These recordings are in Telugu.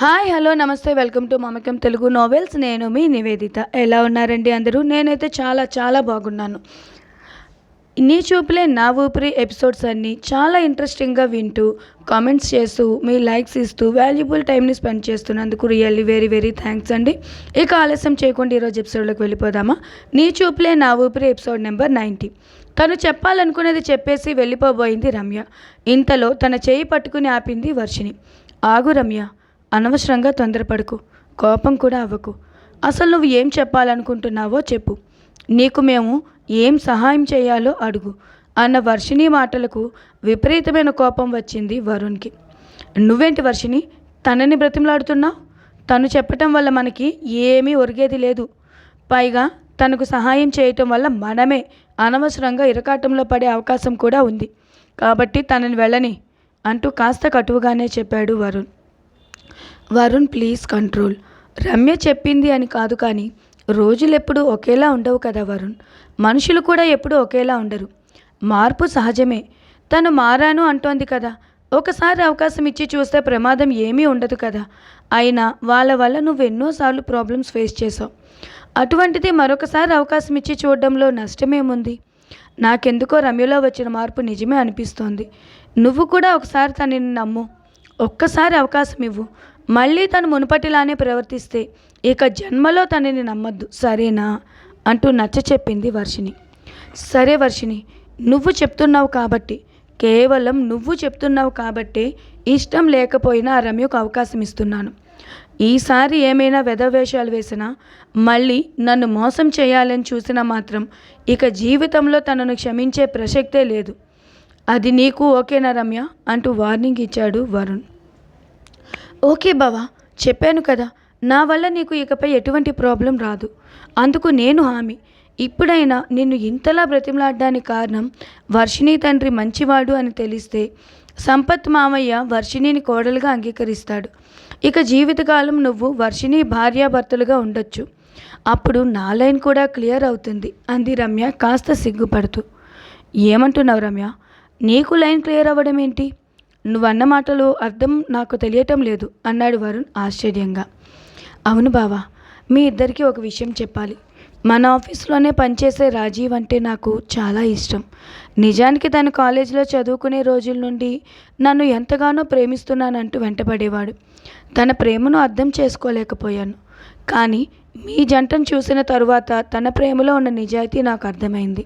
హాయ్ హలో నమస్తే welcome to Mamakam Telugu novels నేను మీ నివేదిత. ఎలా ఉన్నారండి అందరూ? నేనైతే చాలా చాలా బాగున్నాను. నీ చూపులే నా ఊపిరి ఎపిసోడ్స్ అన్నీ చాలా ఇంట్రెస్టింగ్గా వింటూ కామెంట్స్ చేస్తూ మీ లైక్స్ ఇస్తూ వాల్యుబుల్ టైంని స్పెండ్ చేస్తున్నందుకు రియల్లీ వెరీ వెరీ థ్యాంక్స్ అండి. ఇక ఆలస్యం చేయకుండా ఈరోజు ఎపిసోడ్లోకి వెళ్ళిపోదామా? నీ చూపులే నా ఊపిరి ఎపిసోడ్ నెంబర్ నైంటీ తను చెప్పాలనుకునేది చెప్పేసి వెళ్ళిపోబోయింది రమ్య. ఇంతలో తన చేయి పట్టుకుని ఆపింది వర్షిని ఆగు రమ్య అనవసరంగా తొందరపడకు. కోపం కూడా అవ్వకు. అసలు నువ్వు ఏం చెప్పాలనుకుంటున్నావో చెప్పు. నీకు మేము ఏం సహాయం చేయాలో అడుగు అన్న వర్షిణి మాటలకు విపరీతమైన కోపం వచ్చింది వరుణ్కి. నువ్వేంటి వర్షిణి? తనని బ్రతిమలాడుతున్నావు? తను చెప్పటం వల్ల మనకి ఏమీ ఒరిగేది లేదు. పైగా తనకు సహాయం చేయటం వల్ల మనమే అనవసరంగా ఇరకాటంలో పడే అవకాశం కూడా ఉంది. కాబట్టి తనని వెళ్ళని అంటూ కాస్త కటువుగానే చెప్పాడు Varun. Varun please control. Ramya చెప్పింది అని కాదు కానీ రోజులు ఎప్పుడు ఒకేలా ఉండవు కదా వరుణ్. మనుషులు కూడా ఎప్పుడూ ఒకేలా ఉండరు. మార్పు సహజమే. తను మారాను అంటోంది కదా. ఒకసారి అవకాశం ఇచ్చి చూస్తే ప్రమాదం ఏమీ ఉండదు కదా. అయినా వాళ్ళ వల్ల నువ్వు ఎన్నోసార్లు ప్రాబ్లమ్స్ ఫేస్ చేసావు అటువంటిది మరొకసారి అవకాశం ఇచ్చి చూడడంలో నష్టమేముంది? నాకెందుకో రమ్యలో వచ్చిన మార్పు నిజమే అనిపిస్తోంది. నువ్వు కూడా ఒకసారి తనని నమ్ము. ఒక్కసారి అవకాశం ఇవ్వు. మళ్ళీ తను మునుపటిలానే ప్రవర్తిస్తే ఇక జన్మలో తనని నమ్మద్దు. సరేనా? అంటూ నచ్చ చెప్పింది వర్షిణి. సరే వర్షిణి నువ్వు చెప్తున్నావు కాబట్టి కేవలం నువ్వు చెప్తున్నావు కాబట్టే ఇష్టం లేకపోయినా ఆ రమ్యకు అవకాశం ఇస్తున్నాను. ఈసారి ఏమైనా వెధవేషాలు వేసినా మళ్ళీ నన్ను మోసం చేయాలని చూసినా మాత్రం ఇక జీవితంలో తనను క్షమించే ప్రసక్తే లేదు. అది నీకు ఓకేనా రమ్య? అంటూ వార్నింగ్ ఇచ్చాడు వరుణ్. ఓకే బావా చెప్పాను కదా. నా వల్ల నీకు ఇకపై ఎటువంటి ప్రాబ్లం రాదు. అందుకు నేను హామీ. ఇప్పుడైనా నిన్ను ఇంతలా బ్రతిమలాడడానికి కారణం వర్షిణి తండ్రి మంచివాడు అని తెలిస్తే సంపత్ మామయ్య వర్షిణిని కోడలుగా అంగీకరిస్తాడు. ఇక జీవితకాలం నువ్వు వర్షిణి భార్యాభర్తలుగా ఉండొచ్చు. అప్పుడు నా లైన్ కూడా క్లియర్ అవుతుంది అంది రమ్య కాస్త సిగ్గుపడుతూ. ఏమంటున్నావు రమ్య? నీకు లైన్ క్లియర్ అవ్వడం ఏంటి నువ్వన్న మాటలు అర్థం నాకు తెలియటం లేదు అన్నాడు వరుణ్ ఆశ్చర్యంగా. అవును బావా మీ ఇద్దరికీ ఒక విషయం చెప్పాలి. మన ఆఫీస్లోనే పనిచేసే రాజీవ్ అంటే నాకు చాలా ఇష్టం. నిజానికి తన కాలేజీలో చదువుకునే రోజుల నుండి నన్ను ఎంతగానో ప్రేమిస్తున్నానంటూ వెంటపడేవాడు. తన ప్రేమను అర్థం చేసుకోలేకపోయాను. కానీ మీ జంటను చూసిన తరువాత తన ప్రేమలో ఉన్న నిజాయితీ నాకు అర్థమైంది.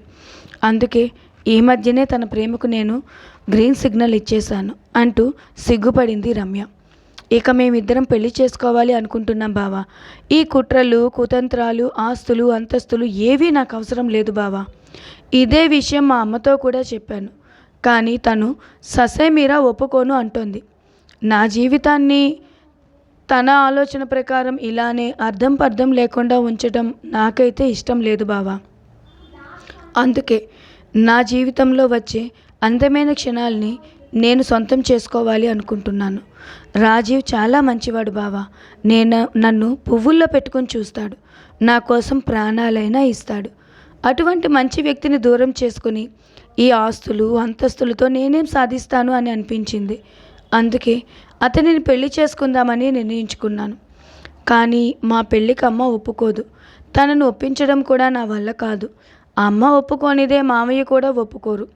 అందుకే ఈ మధ్యనే తన ప్రేమకు నేను గ్రీన్ సిగ్నల్ ఇచ్చేశాను అంటూ సిగ్గుపడింది రమ్య. ఇక మేమిద్దరం పెళ్ళి చేసుకోవాలి అనుకుంటున్నాం బావా. ఈ కుట్రలు కుతంత్రాలు ఆస్తులు అంతస్తులు ఏవీ నాకు అవసరం లేదు బావా. ఇదే విషయం మా అమ్మతో కూడా చెప్పాను. కానీ తను ససేమీరా ఒప్పుకోను అంటోంది. నా జీవితాన్ని తన ఆలోచన ప్రకారం ఇలానే అర్థం పర్థం లేకుండా ఉంచడం నాకైతే ఇష్టం లేదు బావా. అందుకే నా జీవితంలో వచ్చే అందమైన క్షణాల్ని నేను సొంతం చేసుకోవాలి అనుకుంటున్నాను. రాజీవ్ చాలా మంచివాడు బావా. నేను నన్ను పువ్వుల్లో పెట్టుకొని చూస్తాడు. నా కోసం ప్రాణాలైనా ఇస్తాడు. అటువంటి మంచి వ్యక్తిని దూరం చేసుకుని ఈ ఆస్తులు అంతస్తులతో నేనేం సాధిస్తాను అని అనిపించింది. అందుకే అతనిని పెళ్ళి చేసుకుందామని నిర్ణయించుకున్నాను. కానీ మా పెళ్ళికి అమ్మ ఒప్పుకోదు. తనను ఒప్పించడం కూడా నా వల్ల కాదు. అమ్మ ఒప్పుకోనిదే మామయ్య కూడా ఒప్పుకోరు.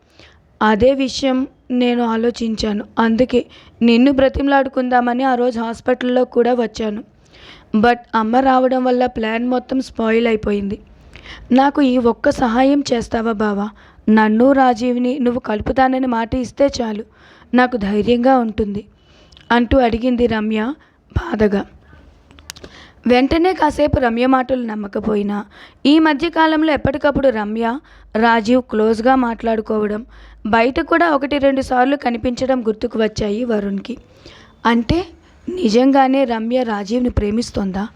అదే విషయం నేను ఆలోచించాను. అందుకే నిన్ను బ్రతిమలాడుకుందామని ఆ రోజు హాస్పిటల్లో కూడా వచ్చాను. బట్ అమ్మ రావడం వల్ల ప్లాన్ మొత్తం స్పాయిల్ అయిపోయింది. నాకు ఈ ఒక్క సహాయం చేస్తావా బావా? నన్ను రాజీవ్ని నువ్వు కలుపుతానని మాట ఇస్తే చాలు. నాకు ధైర్యంగా ఉంటుంది. అంటూ అడిగింది రమ్య బాధగా. వెంటనే కాసేపు రమ్య మాటలు నమ్మకపోయినా ఈ మధ్యకాలంలో ఎప్పటికప్పుడు రమ్య రాజీవ్ క్లోజ్గా మాట్లాడుకోవడం బయట కూడా ఒకటి రెండు సార్లు కనిపించడం గుర్తుకు వచ్చాయి వరుణ్కి. అంటే నిజంగానే రమ్య రాజీవ్ని ప్రేమిస్తోందా?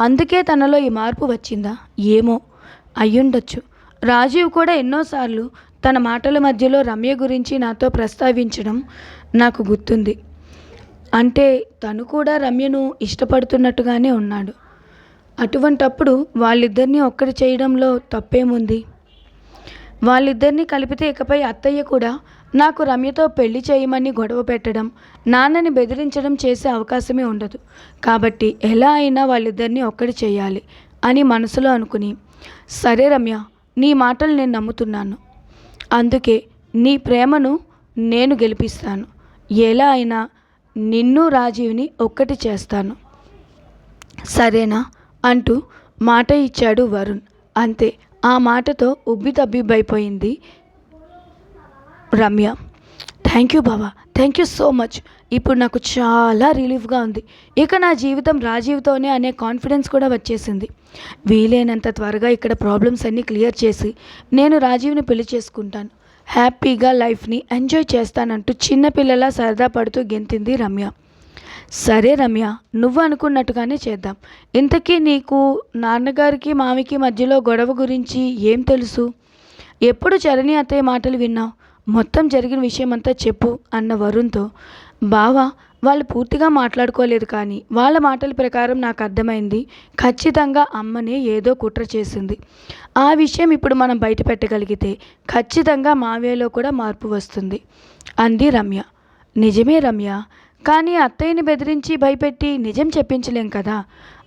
అందుకే తనలో ఈ మార్పు వచ్చిందా? ఏమో అయ్యుండొచ్చు. రాజీవ్ కూడా ఎన్నోసార్లు తన మాటల మధ్యలో రమ్య గురించి నాతో ప్రస్తావించడం నాకు గుర్తుంది. అంటే తను కూడా రమ్యను ఇష్టపడుతున్నట్టుగానే ఉన్నాడు. అటువంటప్పుడు వాళ్ళిద్దరినీ ఒక్కటి చేయడంలో తప్పేముంది? వాళ్ళిద్దరినీ కలిపితే ఇకపై అత్తయ్య కూడా నాకు రమ్యతో పెళ్ళి చేయమని గొడవ పెట్టడం నాన్నని బెదిరించడం చేసే అవకాశమే ఉండదు. కాబట్టి ఎలా అయినా వాళ్ళిద్దరినీ ఒక్కటి చేయాలి అని మనసులో అనుకుని సరే రమ్య నీ మాటలు నేను నమ్ముతున్నాను. అందుకే నీ ప్రేమను నేను గెలిపిస్తాను. ఎలా అయినా నిన్ను రాజీవ్ని ఒక్కటి చేస్తాను. సరేనా? అంటూ మాట ఇచ్చాడు వరుణ్. అంతే ఆ మాటతో ఉబ్బితబ్బిబ్బైపోయింది రమ్య. థ్యాంక్ యూ బాబా థ్యాంక్ యూ సో మచ్. ఇప్పుడు నాకు చాలా రిలీఫ్గా ఉంది. ఇక నా జీవితం రాజీవ్తోనే అనే కాన్ఫిడెన్స్ కూడా వచ్చేసింది. వీలైనంత త్వరగా ఇక్కడ ప్రాబ్లమ్స్ అన్నీ క్లియర్ చేసి నేను రాజీవ్ని పెళ్ళి చేసుకుంటాను. హ్యాపీగా లైఫ్ని ఎంజాయ్ చేస్తానంటూ చిన్నపిల్లలా సరదా పడుతూ గెంతింది రమ్య. సరే రమ్య నువ్వు అనుకున్నట్టుగానే చేద్దాం. ఇంతకీ నీకు నాన్నగారికి మామికి మధ్యలో గొడవ గురించి ఏం తెలుసు? ఎప్పుడు చరణి అత్తయ్య మాటలు విన్నావు? మొత్తం జరిగిన విషయమంతా చెప్పు అన్న వరుణ్తో. బావా వాళ్ళు పూర్తిగా మాట్లాడుకోలేదు కానీ వాళ్ళ మాటల ప్రకారం నాకు అర్థమైంది. ఖచ్చితంగా అమ్మనే ఏదో కుట్ర చేసింది. ఆ విషయం ఇప్పుడు మనం బయట పెట్టగలిగితే ఖచ్చితంగా మావేలో కూడా మార్పు వస్తుంది. అంది రమ్య. నిజమే రమ్య. కానీ అత్తయ్యని బెదిరించి భయపెట్టి నిజం చెప్పించలేం కదా?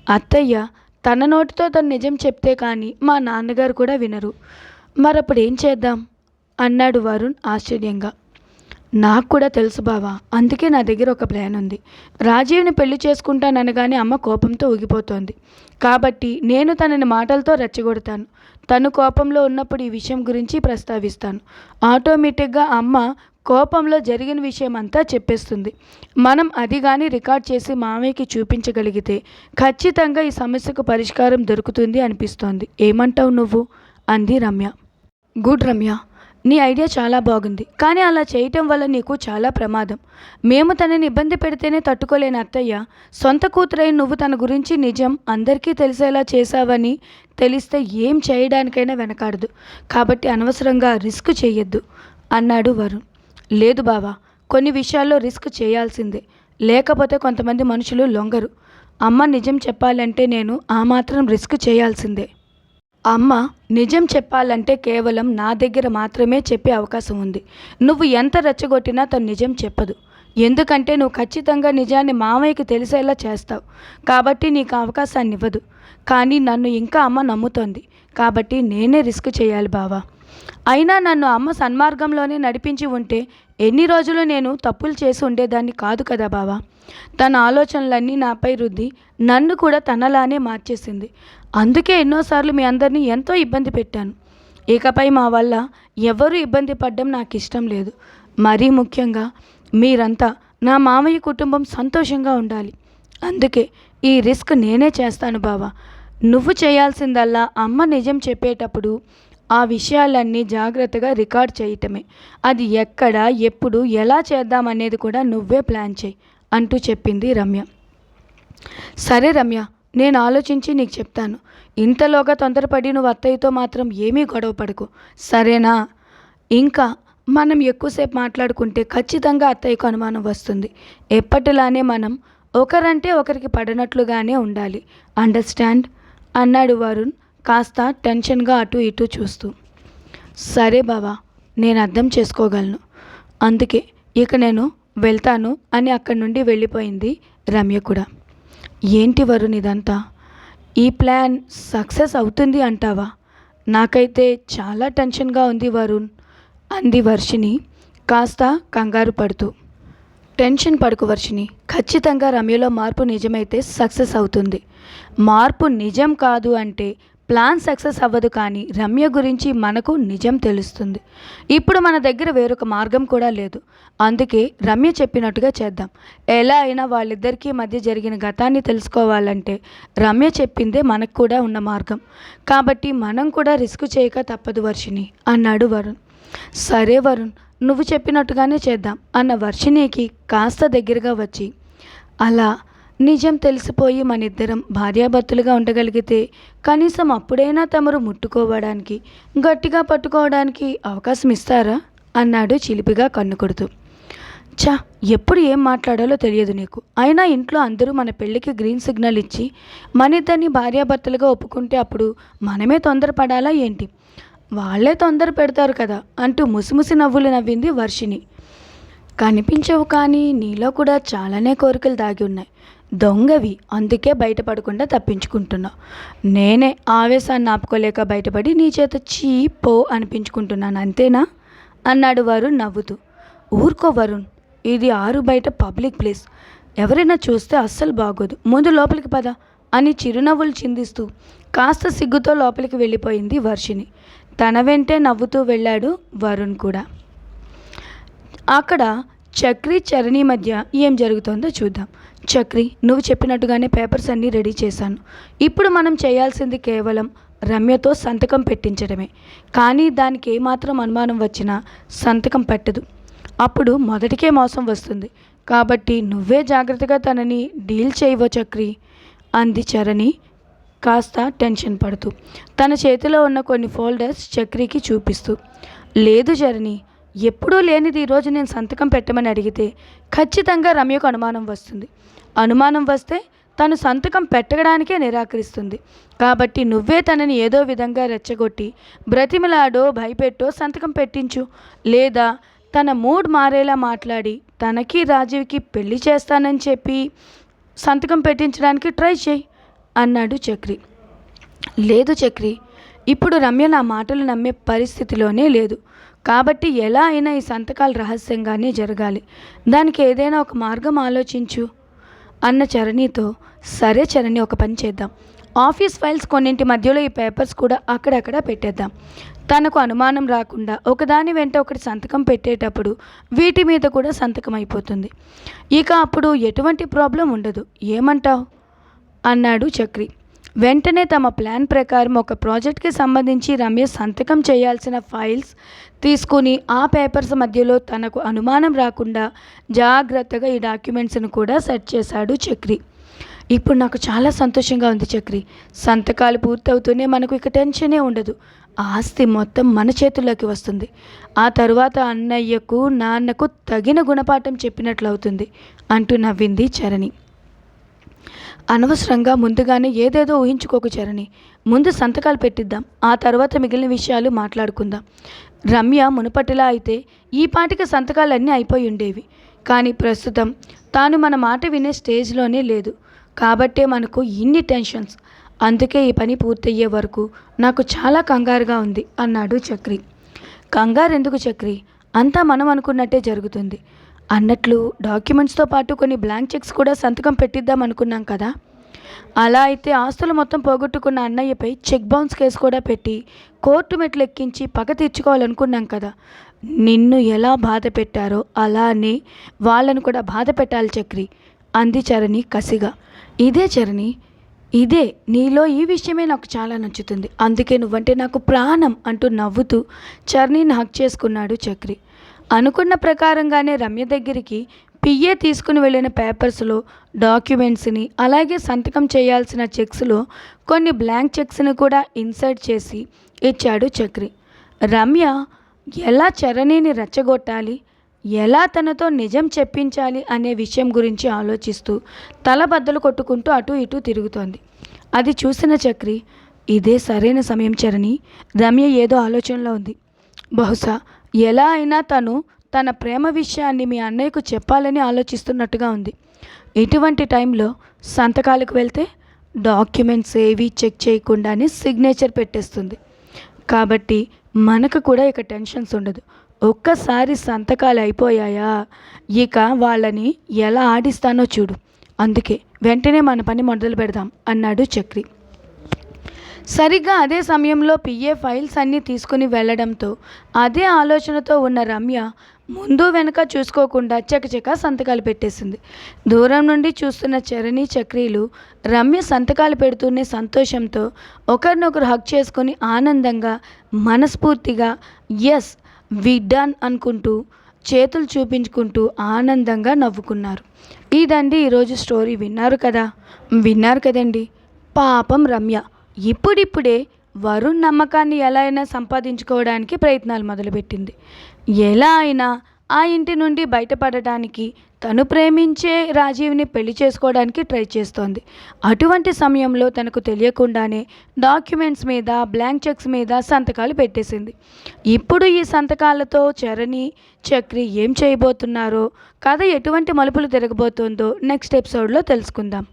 అత్తయ్య తన నోటితో తను నిజం చెప్తే కానీ మా నాన్నగారు కూడా వినరు. మరప్పుడు ఏం చేద్దాం? అన్నాడు వరుణ్ ఆశ్చర్యంగా. నాకు కూడా తెలుసు బావా అందుకే నా దగ్గర ఒక ప్లాన్ ఉంది. రాజీవ్ని పెళ్ళి చేసుకుంటాననగానే అమ్మ కోపంతో ఊగిపోతోంది. కాబట్టి నేను తనని మాటలతో రెచ్చగొడతాను. తను కోపంలో ఉన్నప్పుడు ఈ విషయం గురించి ప్రస్తావిస్తాను. ఆటోమేటిక్గా అమ్మ కోపంలో జరిగిన విషయం అంతా చెప్పేస్తుంది. మనం అది కానీ రికార్డ్ చేసి మామయ్యకి చూపించగలిగితే ఖచ్చితంగా ఈ సమస్యకు పరిష్కారం దొరుకుతుంది అనిపిస్తోంది. ఏమంటావు నువ్వు? అంది రమ్య. గుడ్ రమ్య. నీ ఐడియా చాలా బాగుంది. కానీ అలా చేయటం వల్ల నీకు చాలా ప్రమాదం. మేము తనని ఇబ్బంది పెడితేనే తట్టుకోలేని అత్తయ్య. సొంత కూతురై నువ్వు తన గురించి నిజం అందరికీ తెలిసేలా చేశావని తెలిస్తే ఏం చేయడానికైనా వెనకాడదు. కాబట్టి అనవసరంగా రిస్క్ చేయొద్దు అన్నాడు వరుణ్. లేదు బావా కొన్ని విషయాల్లో రిస్క్ చేయాల్సిందే. లేకపోతే కొంతమంది మనుషులు లొంగరు. అమ్మ నిజం చెప్పాలంటే నేను ఆ మాత్రం రిస్క్ చేయాల్సిందే. అమ్మ నిజం చెప్పాలంటే కేవలం నా దగ్గర మాత్రమే చెప్పే అవకాశం ఉంది. నువ్వు ఎంత రెచ్చగొట్టినా తను నిజం చెప్పదు. ఎందుకంటే నువ్వు ఖచ్చితంగా నిజాన్ని మామయ్యకి తెలిసేలా చేస్తావు. కాబట్టి నీకు అవకాశాన్ని ఇవ్వదు. కానీ నన్ను ఇంకా అమ్మ నమ్ముతోంది. కాబట్టి నేనే రిస్క్ చేయాలి బావా. అయినా నన్ను అమ్మ సన్మార్గంలోనే నడిపించి ఉంటే ఎన్ని రోజులు నేను తప్పులు చేసి ఉండేదాన్ని కాదు కదా బావా. తన ఆలోచనలన్నీ నాపై రుద్ది నన్ను కూడా తనలానే మార్చేసింది. అందుకే ఎన్నోసార్లు మీ అందరినీ ఎంతో ఇబ్బంది పెట్టాను. ఇకపై మా వల్ల ఎవరు ఇబ్బంది పడ్డం నాకు ఇష్టం లేదు. మరీ ముఖ్యంగా మీరంతా నా మామయ్య కుటుంబం సంతోషంగా ఉండాలి. అందుకే ఈ రిస్క్ నేనే చేస్తాను బావా. నువ్వు చేయాల్సిందల్లా అమ్మ నిజం చెప్పేటప్పుడు ఆ విషయాలన్నీ జాగ్రత్తగా రికార్డ్ చేయటమే. అది ఎక్కడ ఎప్పుడు ఎలా చేద్దామనేది కూడా నువ్వే ప్లాన్ చేయి అంటూ చెప్పింది రమ్య. సరే రమ్య నేను ఆలోచించి నీకు చెప్తాను. ఇంతలోగా తొందరపడి నువ్వు అత్తయ్యతో మాత్రం ఏమీ గొడవ పడకు. సరేనా? ఇంకా మనం ఎక్కువసేపు మాట్లాడుకుంటే ఖచ్చితంగా అత్తయ్యకు అనుమానం వస్తుంది. ఎప్పటిలానే మనం ఒకరంటే ఒకరికి పడినట్లుగానే ఉండాలి. అండర్స్టాండ్? అన్నాడు వరుణ్. కాస్త టెన్షన్గా అటు ఇటు చూస్తూ సరే బావా నేను అర్థం చేసుకోగలను. అందుకే ఇక నేను వెళ్తాను అని అక్కడి నుండి వెళ్ళిపోయింది రమ్య కూడా. ఏంటి వరుణ్ ఇదంతా? ఈ ప్లాన్ సక్సెస్ అవుతుంది అంటావా? నాకైతే చాలా టెన్షన్గా ఉంది వరుణ్ అంది వర్షిని కాస్త కంగారు పడుతూ. టెన్షన్ పడుకు వర్షిని ఖచ్చితంగా రమ్యలో మార్పు నిజమైతే సక్సెస్ అవుతుంది. మార్పు నిజం కాదు అంటే ప్లాన్ సక్సెస్ అవ్వదు కానీ రమ్య గురించి మనకు నిజం తెలుస్తుంది. ఇప్పుడు మన దగ్గర వేరొక మార్గం కూడా లేదు. అందుకే రమ్య చెప్పినట్టుగా చేద్దాం. ఎలా అయినా వాళ్ళిద్దరికీ మధ్య జరిగిన గతాన్ని తెలుసుకోవాలంటే రమ్య చెప్పిందే మనకు కూడా ఉన్న మార్గం. కాబట్టి మనం కూడా రిస్క్ చేయక తప్పదు వర్షిని అన్నాడు వరుణ్. సరే వరుణ్ నువ్వు చెప్పినట్టుగానే చేద్దాం అన్న వర్షిణికి కాస్త దగ్గరగా వచ్చి. అలా నిజం తెలిసిపోయి మన ఇద్దరం భార్యాభర్తలుగా ఉండగలిగితే కనీసం అప్పుడైనా తమరు ముట్టుకోవడానికి గట్టిగా పట్టుకోవడానికి అవకాశం ఇస్తారా? అన్నాడు చిలిపిగా కన్ను కొడుతూ. చా ఎప్పుడు ఏం మాట్లాడాలో తెలియదు నీకు. అయినా ఇంట్లో అందరూ మన పెళ్ళికి గ్రీన్ సిగ్నల్ ఇచ్చి మన ఇద్దరిని భార్యాభర్తలుగా ఒప్పుకుంటే అప్పుడు మనమే తొందరపడాలా ఏంటి? వాళ్ళే తొందర పెడతారు కదా అంటూ ముసిముసి నవ్వులు నవ్వింది వర్షిని కనిపించవు కానీ నీలో కూడా చాలానే కోరికలు దాగి ఉన్నాయి. దొంగవి అందుకే బయటపడకుండా తప్పించుకుంటున్నావు నేనే ఆవేశాన్ని ఆపుకోలేక బయటపడి నీ చేత చీ పో అనిపించుకుంటున్నాను అంతేనా? అన్నాడు వరుణ్ నవ్వుతూ. ఊరుకో వరుణ్ ఇది ఆరు బయట పబ్లిక్ ప్లేస్. ఎవరైనా చూస్తే అస్సలు బాగోదు. ముందు లోపలికి పద అని చిరునవ్వులు చిందిస్తూ కాస్త సిగ్గుతో లోపలికి వెళ్ళిపోయింది వర్షిని తన వెంటే నవ్వుతూ వెళ్ళాడు వరుణ్ కూడా. అక్కడ చక్రి చరణి మధ్య ఏం జరుగుతుందో చూద్దాం. చక్రి నువ్వు చెప్పినట్టుగానే పేపర్స్ అన్నీ రెడీ చేశాను. ఇప్పుడు మనం చేయాల్సింది కేవలం రమ్యతో సంతకం పెట్టించడమే. కానీ దానికి ఏమాత్రం అనుమానం వచ్చినా సంతకం పెట్టదు. అప్పుడు మొదటికే మోసం వస్తుంది. కాబట్టి నువ్వే జాగ్రత్తగా తనని డీల్ చేయవో చక్రి అంది చరణి కాస్త టెన్షన్ పడుతూ. తన చేతిలో ఉన్న కొన్ని ఫోల్డర్స్ చక్రికి చూపిస్తూ. లేదు చరణి ఎప్పుడూ లేనిది ఈరోజు నేను సంతకం పెట్టమని అడిగితే ఖచ్చితంగా రమ్యకు అనుమానం వస్తుంది. అనుమానం వస్తే తను సంతకం పెట్టడానికే నిరాకరిస్తుంది. కాబట్టి నువ్వే తనని ఏదో విధంగా రెచ్చగొట్టి బ్రతిమలాడో భయపెట్టో సంతకం పెట్టించు. లేదా తన మూడ్ మారేలా మాట్లాడి తనకి రాజీవ్కి పెళ్ళి చేస్తానని చెప్పి సంతకం పెట్టించడానికి ట్రై చేయి అన్నాడు చక్రి. లేదు చక్రి ఇప్పుడు రమ్య నా మాటలు నమ్మే పరిస్థితిలోనే లేదు. కాబట్టి ఎలా అయినా ఈ సంతకాలు రహస్యంగానే జరగాలి. దానికి ఏదైనా ఒక మార్గం ఆలోచించు. అన్న చరణితో సరే చరణి ఒక పని చేద్దాం. ఆఫీస్ ఫైల్స్ కొన్నింటి మధ్యలో ఈ పేపర్స్ కూడా అక్కడక్కడ పెట్టేద్దాం. తనకు అనుమానం రాకుండా ఒకదాని వెంట ఒకటి సంతకం పెట్టేటప్పుడు వీటి మీద కూడా సంతకం అయిపోతుంది. ఇక అప్పుడు ఎటువంటి ప్రాబ్లం ఉండదు. ఏమంటావు? అన్నాడు చక్రి. వెంటనే తమ ప్లాన్ ప్రకారం ఒక ప్రాజెక్ట్కి సంబంధించి రమేష్ సంతకం చేయాల్సిన ఫైల్స్ తీసుకుని ఆ పేపర్స్ మధ్యలో తనకు అనుమానం రాకుండా జాగ్రత్తగా ఈ డాక్యుమెంట్స్ను కూడా సెట్ చేశాడు చక్రి. ఇప్పుడు నాకు చాలా సంతోషంగా ఉంది చక్రి. సంతకాలు పూర్తవుతూనే మనకు ఇక టెన్షనే ఉండదు. ఆస్తి మొత్తం మన చేతుల్లోకి వస్తుంది. ఆ తరువాత అన్నయ్యకు నాన్నకు తగిన గుణపాఠం చెప్పినట్లు అవుతుంది అంటూ నవ్వింది చరణి. అనవసరంగా ముందుగానే ఏదేదో ఊహించుకోకు చరణి. ముందు సంతకాలు పెట్టిద్దాం ఆ తర్వాత మిగిలిన విషయాలు మాట్లాడుకుందాం. రమ్య మునుపటిలా అయితే ఈ పాటికి సంతకాలన్నీ అయిపోయి ఉండేవి. కానీ ప్రస్తుతం తాను మన మాట వినే స్టేజ్లోనే లేదు. కాబట్టే మనకు ఇన్ని టెన్షన్స్. అందుకే ఈ పని పూర్తయ్యే వరకు నాకు చాలా కంగారుగా ఉంది అన్నాడు చక్రి. కంగారు ఎందుకు చక్రి? అంతా మనం అనుకున్నట్టే జరుగుతుంది. అన్నట్లు డాక్యుమెంట్స్తో పాటు కొన్ని బ్లాంక్ చెక్స్ కూడా సంతకం పెట్టిద్దాం అనుకున్నాం కదా. అలా అయితే ఆస్తులు మొత్తం పోగొట్టుకున్న అన్నయ్యపై చెక్ బౌన్స్ కేసు కూడా పెట్టి కోర్టు మెట్లు ఎక్కించి పగ తీర్చుకోవాలనుకున్నాం కదా. నిన్ను ఎలా బాధ పెట్టారో అలానే వాళ్ళను కూడా బాధ పెట్టాలి చక్రి. అంది చరణి కసిగా. ఇదే చరణి ఇదే నీలో ఈ విషయమే నాకు చాలా నచ్చుతుంది. అందుకే నువ్వంటే నాకు ప్రాణం అంటూ నవ్వుతూ చరణిని హక్ చేసుకున్నాడు చక్రి. అనుకున్న ప్రకారంగానే రమ్య దగ్గరికి పిఏ తీసుకుని వెళ్ళిన పేపర్స్లో డాక్యుమెంట్స్ని అలాగే సంతకం చేయాల్సిన చెక్స్లో కొన్ని బ్లాంక్ చెక్స్ని కూడా ఇన్సర్ట్ చేసి ఇచ్చాడు చక్రి. రమ్య ఎలా చరణిని రెచ్చగొట్టాలి? ఎలా తనతో నిజం చెప్పించాలి అనే విషయం గురించి ఆలోచిస్తూ తల బద్దలు కొట్టుకుంటూ అటు ఇటు తిరుగుతోంది. అది చూసిన చక్రి ఇదే సరైన సమయం చరణి. రమ్య ఏదో ఆలోచనలో ఉంది. బహుశా ఎలా అయినా తను తన ప్రేమ విషయాన్ని మీ అన్నయ్యకు చెప్పాలని ఆలోచిస్తున్నట్టుగా ఉంది. ఇటువంటి టైంలో సంతకాలకు వెళ్తే డాక్యుమెంట్స్ ఏవి చెక్ చేయకుండానే సిగ్నేచర్ పెట్టేస్తుంది. కాబట్టి మనకు కూడా ఇక టెన్షన్స్ ఉండదు. ఒక్కసారి సంతకాలు అయిపోయాయా? ఇక వాళ్ళని ఎలా ఆడిస్తానో చూడు. అందుకే వెంటనే మన పని మొదలు పెడదాం అన్నాడు చక్రి. సరిగ్గా అదే సమయంలో పిఏ ఫైల్స్ అన్నీ తీసుకుని వెళ్ళడంతో అదే ఆలోచనతో ఉన్న రమ్య ముందు వెనక చూసుకోకుండా చకచక సంతకాలు పెట్టేసింది. దూరం నుండి చూస్తున్న చరణి చక్రీలు రమ్య సంతకాలు పెడుతూనే సంతోషంతో ఒకరినొకరు హక్ చేసుకొని ఆనందంగా మనస్ఫూర్తిగా ఎస్ వి డన్ అనుకుంటూ చేతులు చూపించుకుంటూ ఆనందంగా నవ్వుకున్నారు. ఇదండి ఈరోజు స్టోరీ విన్నారు కదా? విన్నారు కదండి? పాపం రమ్య ఇప్పుడిప్పుడే వరుణ్ నమ్మకాన్ని ఎలా అయినా సంపాదించుకోవడానికి ప్రయత్నాలు మొదలుపెట్టింది. ఎలా అయినా ఆ ఇంటి నుండి బయటపడటానికి తను ప్రేమించే రాజీవ్ని పెళ్ళి చేసుకోవడానికి ట్రై చేస్తోంది. అటువంటి సమయంలో తనకు తెలియకుండానే డాక్యుమెంట్స్ మీద బ్లాంక్ చెక్స్ మీద సంతకాలు పెట్టేసింది. ఇప్పుడు ఈ సంతకాలతో చరణి చక్రి ఏం చేయబోతున్నారో కథ ఎటువంటి మలుపులు తిరగబోతుందో నెక్స్ట్ ఎపిసోడ్లో తెలుసుకుందాం.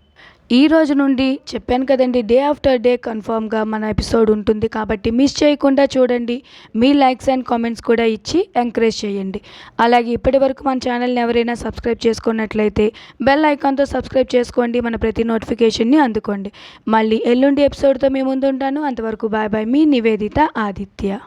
ఈ రోజు నుండి చెప్పాను కదండి డే ఆఫ్టర్ డే కన్ఫామ్గా మన ఎపిసోడ్ ఉంటుంది. కాబట్టి మిస్ చేయకుండా చూడండి మీ లైక్స్ అండ్ కామెంట్స్ కూడా ఇచ్చి ఎంకరేజ్ చేయండి. అలాగే ఇప్పటి వరకు మన ఛానల్ని ఎవరైనా సబ్స్క్రైబ్ చేసుకున్నట్లయితే బెల్ ఐకాన్తో సబ్స్క్రైబ్ చేసుకోండి మన ప్రతి నోటిఫికేషన్ని అందుకోండి. మళ్ళీ ఎల్లుండి ఎపిసోడ్తో మీ ముందు ఉంటాను అంతవరకు బాయ్ బాయ్ మీ నివేదిత ఆదిత్య.